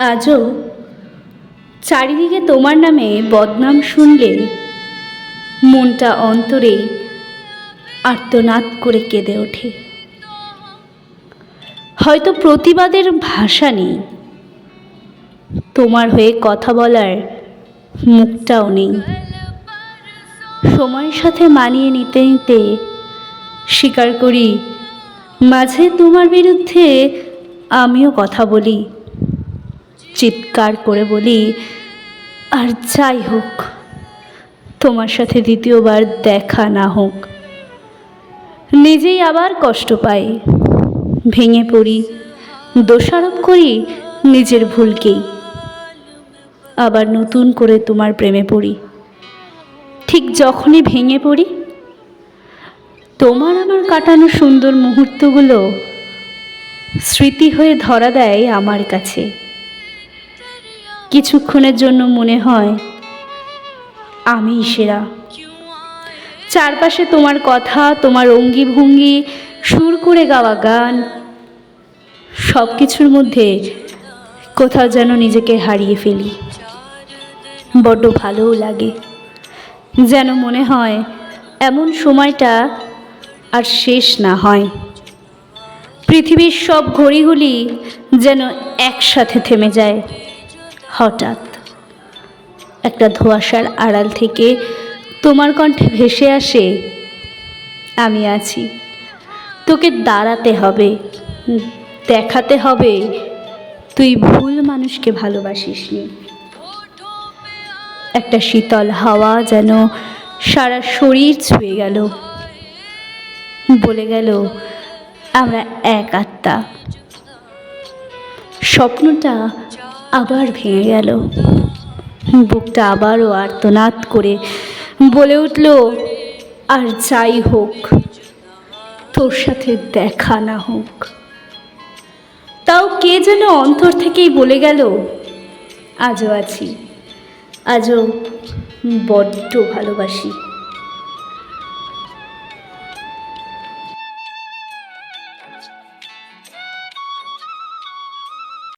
আজও চারিদিকে তোমার নামে বদনাম শুনলে মনটা অন্তরে আর্তনাদ করে কেঁদে ওঠে। হয়তো প্রতিবাদের ভাষা নেই, তোমার হয়ে কথা বলার মুখটাও নেই। সময়ের সাথে মানিয়ে নিতে নিতে স্বীকার করি, মাঝে তোমার বিরুদ্ধে আমিও কথা বলি। চিৎকার করে বলি, আর যাই হোক, তোমার সাথে দ্বিতীয়বার দেখা না হোক। নিজেই আবার কষ্ট পাই, ভেঙে পড়ি, দোষারোপ করি নিজের ভুলকেই। আবার নতুন করে তোমার প্রেমে পড়ি, ঠিক যখনই ভেঙে পড়ি। তোমার আমার কাটানো সুন্দর মুহূর্তগুলো স্মৃতি হয়ে ধরা দেয় আমার কাছে। কিছুক্ষণের জন্য মনে হয় আমিই সেরা। চারপাশে তোমার কথা, তোমার অঙ্গি ভঙ্গি সুর করে গাওয়া গান সব কিছুর মধ্যে কোথাও যেন নিজেকে হারিয়ে ফেলি। বড্ড ভালোও লাগে। যেন মনে হয়, এমন সময়টা আর শেষ না হয়। পৃথিবীর সব ঘড়িগুলি যেন একসাথে থেমে যায়। হঠাৎ একটা ধোঁয়াশার আড়াল থেকে তোমার কণ্ঠে ভেসে আসে, আমি আছি। তোকে দাঁড়াতে হবে, দেখাতে হবে। তুই ভুল মানুষকে ভালোবাসিস নি একটা শীতল হাওয়া যেন সারা শরীর ছুঁয়ে গেল। বলে গেল, আমরা এক আত্মা। স্বপ্নটা আবার ভেঙে গেল। বুকটা আবারও আর্তনাদ করে বলে উঠল, আর যাই হোক, তোর সাথে দেখা না হোক। তাও কে যেন অন্তর থেকেই বলে গেল, আজও আছি, আজও বড্ড ভালোবাসি।